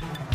you.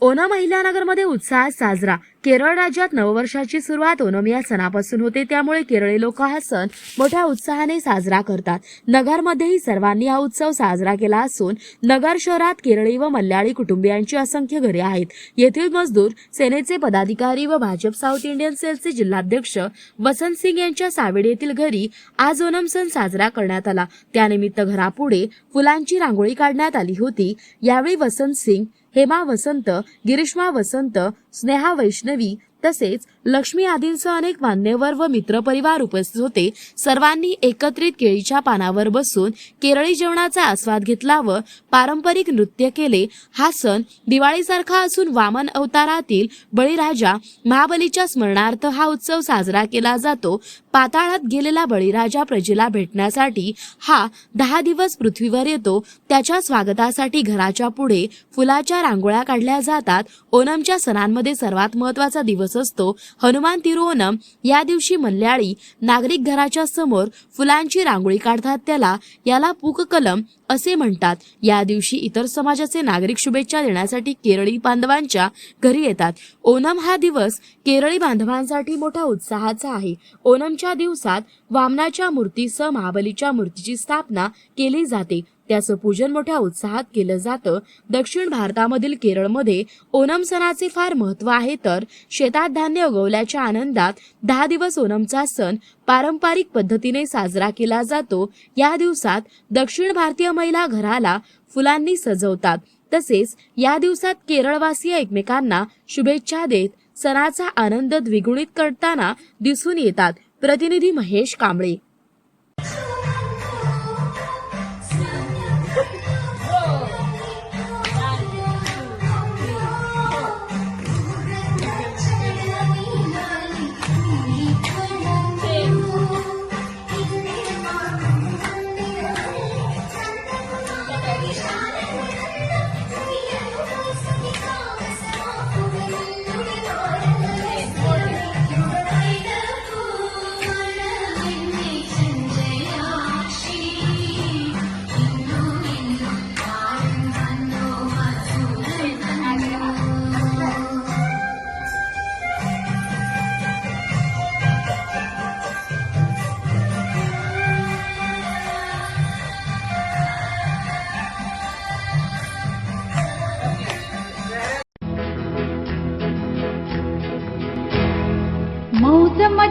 Onam अहिल्यानगरमध्ये उत्साहात साजरा. केरळ राज्यात नववर्षाची सुरुवात ओणम या सणापासून होते. त्यामुळे केरळी लोक हा सण मोठ्या उत्साहाने साजरा करतात. नगरमध्येही सर्वांनी हा उत्सव साजरा केला असून नगर शहरात केरळी व मल्याळी कुटुंबियांची असंख्य घरे आहेत. येथील मजदूर सेनेचे पदाधिकारी व भाजप साऊथ इंडियन सेलचे जिल्हाध्यक्ष वसंत सिंग यांच्या सावेड येथील घरी आज ओणम सण साजरा करण्यात आला. त्यानिमित्त घरापुढे फुलांची रांगोळी काढण्यात आली होती. यावेळी वसंत सिंग हेमा वसंत गिरीश्मा वसंत स्नेहा वैष्णवी तसेच लक्ष्मी आदींसह अनेक मान्यवर व मित्रपरिवार उपस्थित होते. सर्वांनी एकत्रित केळीच्या पानावर बसून केरळी जेवणाचा आस्वाद घेतला व पारंपरिक नृत्य केले. हा सण दिवाळीसारखा असून वामन अवतारातील बळीराजा महाबलीच्या स्मरणार्थ हा उत्सव साजरा केला जातो. पाताळात गेलेला बळीराजा प्रजेला भेटण्यासाठी हा दहा दिवस पृथ्वीवर येतो. त्याच्या स्वागतासाठी घराच्या पुढे फुलाच्या रांगोळ्या काढल्या जातात. ओणमच्या सणांमध्ये सर्वात महत्त्वाचा दिवस असतो हनुमान तिरुवनम या दिवशी मल्याळी नागरिक घराच्या समोर फुलांची रांगोळी काढतात त्याला याला पूककलम असे म्हणतात. या दिवशी इतर समाजाचे नागरिक शुभेच्छा देण्यासाठी केरळी बांधवांच्या घरी येतात. ओणम हा दिवस केरळी बांधवांसाठी मोठा उत्साहाचा आहे. ओणमच्या दिवसात वामनाच्या मूर्तीसह महाबलीच्या मूर्तीची स्थापना केली जाते. त्याचं पूजन मोठ्या उत्साहात केलं जातं. दक्षिण भारतामधील केरळमध्ये ओणम सणाचे फार महत्त्व आहे तर शेतात धान्य उगवल्याच्या आनंदात दहा दिवस ओणमचा सण पारंपरिक पद्धतीने साजरा केला जातो. या दिवसात दक्षिण भारतीय महिला घराला फुलांनी सजवतात. तसेच या दिवसात केरळवासीय एकमेकांना शुभेच्छा देत सणाचा आनंद द्विगुणित करताना दिसून येतात. प्रतिनिधी महेश कांबळे.